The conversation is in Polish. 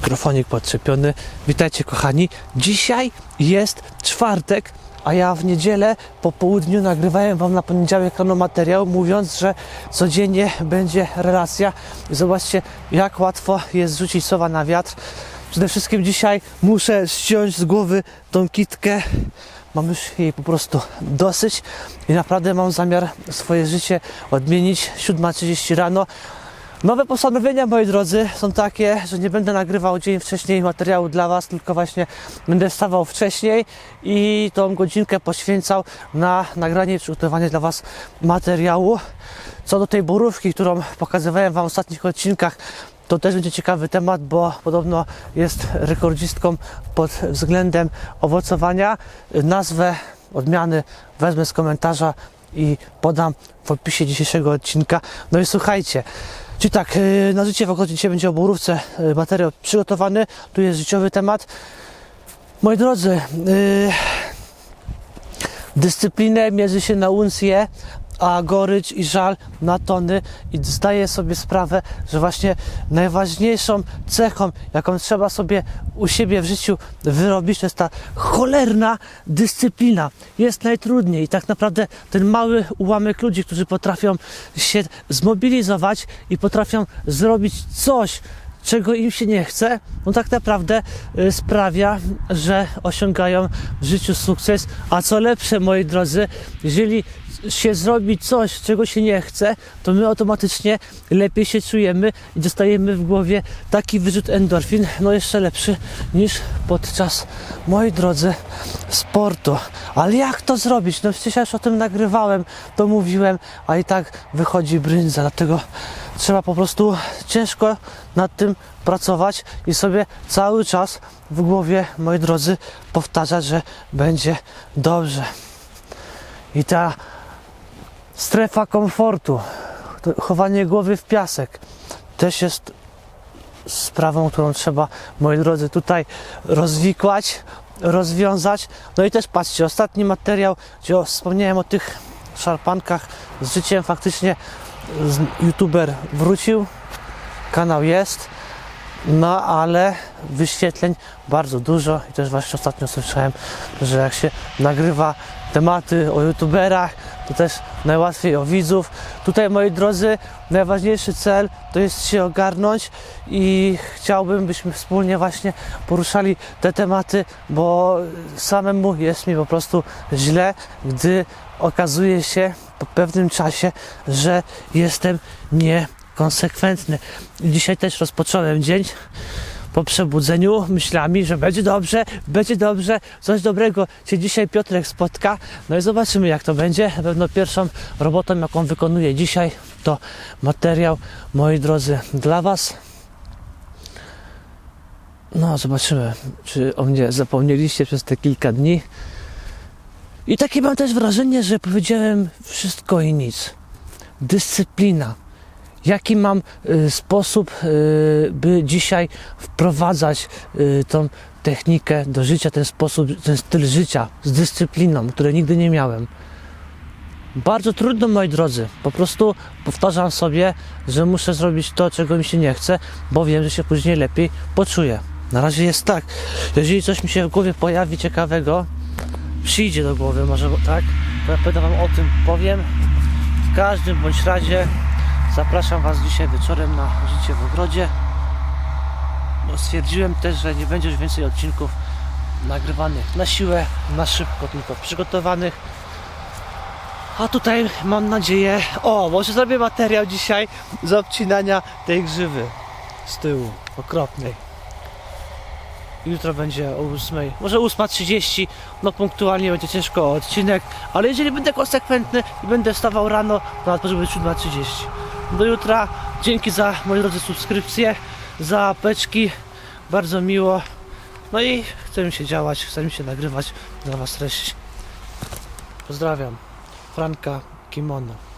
mikrofonik podczepiony. Witajcie kochani. Dzisiaj jest czwartek, a ja w niedzielę po południu nagrywałem Wam na poniedziałek rano materiał, mówiąc, że codziennie będzie relacja. Zobaczcie, jak łatwo jest rzucić sowa na wiatr. Przede wszystkim dzisiaj muszę ściąć z głowy tą kitkę. Mam już jej po prostu dosyć i naprawdę mam zamiar swoje życie odmienić. 7.30 rano. Nowe postanowienia, moi drodzy, są takie, że nie będę nagrywał dzień wcześniej materiału dla Was, tylko właśnie będę wstawał wcześniej i tą godzinkę poświęcał na nagranie i przygotowanie dla Was materiału. Co do tej borówki, którą pokazywałem Wam w ostatnich odcinkach, to też będzie ciekawy temat, bo podobno jest rekordzistką pod względem owocowania. Nazwę odmiany wezmę z komentarza i podam w opisie dzisiejszego odcinka. No i słuchajcie, Czyli tak, yy, na życie w okolicy dzisiaj będzie o borówce yy, materiał przygotowany. Tu jest życiowy temat. Moi drodzy, yy, dyscyplinę mierzy się na uncje, a gorycz i żal na tony i zdaję sobie sprawę, że właśnie najważniejszą cechą, jaką trzeba sobie u siebie w życiu wyrobić, to jest ta cholerna dyscyplina. Jest najtrudniej i tak naprawdę ten mały ułamek ludzi, którzy potrafią się zmobilizować i potrafią zrobić coś, czego im się nie chce, no tak naprawdę y, sprawia, że osiągają w życiu sukces. A co lepsze, moi drodzy, jeżeli się zrobi coś, czego się nie chce, to my automatycznie lepiej się czujemy i dostajemy w głowie taki wyrzut endorfin, no jeszcze lepszy niż podczas, moi drodzy, sportu. Ale jak to zrobić? No przecież ja już o tym nagrywałem, to mówiłem, a i tak wychodzi brędza, dlatego trzeba po prostu ciężko nad tym pracować i sobie cały czas w głowie, moi drodzy, powtarzać, że będzie dobrze. I ta strefa komfortu, chowanie głowy w piasek, też jest sprawą, którą trzeba, moi drodzy, tutaj rozwikłać, rozwiązać. No i też patrzcie, ostatni materiał, gdzie wspomniałem o tych szarpankach z życiem, faktycznie youtuber wrócił, kanał jest, no ale wyświetleń bardzo dużo. I też właśnie ostatnio słyszałem, że jak się nagrywa tematy o youtuberach, to też najłatwiej o widzów. Tutaj moi drodzy, najważniejszy cel to jest się ogarnąć i chciałbym, byśmy wspólnie właśnie poruszali te tematy, bo samemu jest mi po prostu źle, gdy okazuje się po pewnym czasie, że jestem niekonsekwentny. Dzisiaj też rozpocząłem dzień po przebudzeniu myślami, że będzie dobrze, będzie dobrze, coś dobrego się dzisiaj Piotrek spotka. No i zobaczymy jak to będzie. Na pewno pierwszą robotą, jaką wykonuję dzisiaj, to materiał, moi drodzy, dla Was. No, zobaczymy, czy o mnie zapomnieliście przez te kilka dni. I takie mam też wrażenie, że powiedziałem wszystko i nic. Dyscyplina. Jaki mam y, sposób, y, by dzisiaj wprowadzać y, tą technikę do życia, ten sposób, ten styl życia z dyscypliną, której nigdy nie miałem. Bardzo trudno, moi drodzy. Po prostu powtarzam sobie, że muszę zrobić to, czego mi się nie chce, bo wiem, że się później lepiej poczuję. Na razie jest tak. Jeżeli coś mi się w głowie pojawi ciekawego, przyjdzie do głowy, może tak, to ja będę Wam o tym powiem. W każdym bądź razie zapraszam Was dzisiaj wieczorem na życie w ogrodzie. Bo stwierdziłem też, że nie będzie już więcej odcinków nagrywanych na siłę, na szybko, tylko przygotowanych. A tutaj mam nadzieję, o, może zrobię materiał dzisiaj z obcinania tej grzywy z tyłu, okropnej. Jutro będzie o 8, może 8.30, no punktualnie będzie ciężko odcinek, ale jeżeli będę konsekwentny i będę wstawał rano, to może być 7.30. Do jutra, dzięki za, moi drodzy, subskrypcje, za apeczki, bardzo miło. No i chce mi się działać, chce mi się nagrywać dla Was treści. Pozdrawiam. Franka Kimono.